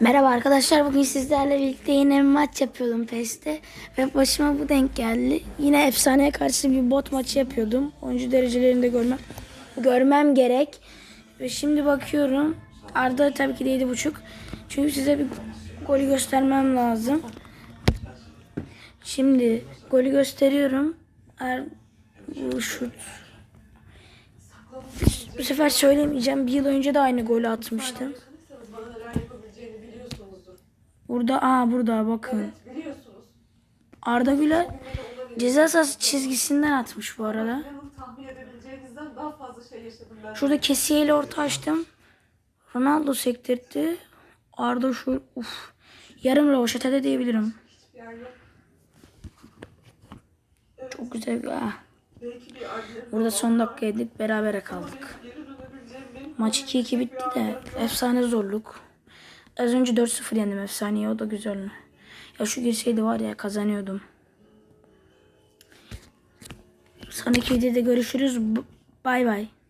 Merhaba arkadaşlar bugün sizlerle birlikte yine bir maç yapıyordum PES'te ve başıma bu denk geldi. Yine efsaneye karşı bir bot maçı yapıyordum. Oyuncu derecelerini de görmem, görmem gerek. Ve şimdi bakıyorum Arda tabii ki de 7.5. Çünkü size bir golü göstermem lazım. Şimdi golü gösteriyorum. Er, bu şut. Bu sefer söylemeyeceğim. Bir yıl önce de aynı golü atmıştım. Burada aa burada bakın. Biliyorsunuz. Arda Güler ceza sahası çizgisinden atmış bu arada. Şey. Şurada kesiyeyle orta açtım. Ronaldo sektirdi. Arda şu uf. Yarım rovaşata da diyebilirim. Çok güzel ah. Burada son dakikaydık berabere kaldık. Maç 2-2 bitti de efsane zorluk. Az önce 4-0 yendim efsaneye o da güzel. Ya şu girseydi var ya kazanıyordum. Sonraki videoda görüşürüz. Bay bay.